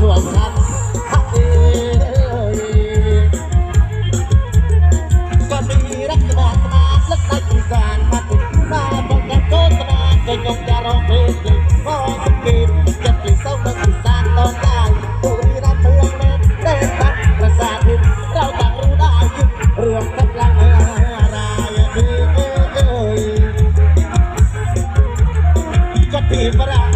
ท่วยฉันฮักเอ้ยก็มีรักสนาสนาและในอีสานมาถึงมาบอกกันโฆษณาก็ยงจะร้องเพลงหนึ่งมองกินจะกินเศร้าเมืองอีสานตอนได้บุรีรัมย์เมืองเล่นเล่นทักประสาทหินเราต่างรู้ได้ยินเรื่องกำลังอะไรเอ้ยก็ที่ฝรั่ง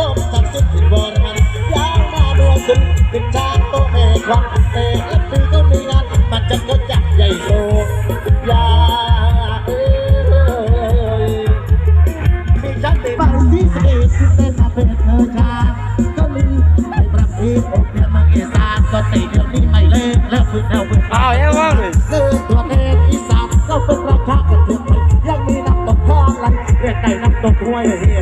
โตก้มสักดิ์สิทธิ์ถึงบนมันยาวหน้าดวงสุดเป็นชาติโตแม่ควันเตะและปีก็มีงานมันจะก็จัดใหญ่โตยาเอ้ยมีชันติบางที่สนิทที่เป็นมาเป็นเธอชาก็ลีไอ้ประเพณีอกเนี่ยมันเอสานก็ติเดี๋ยวนี้ไม่เล่นแล้วฝึกเอาฝึกอ้าวยังว่างเลยคือตัวเองอีสานก็เป็นราชากันเถื่อนยังมีน้ำตกคลองไหลเรียกไก่น้ำตกห้วยเฮีย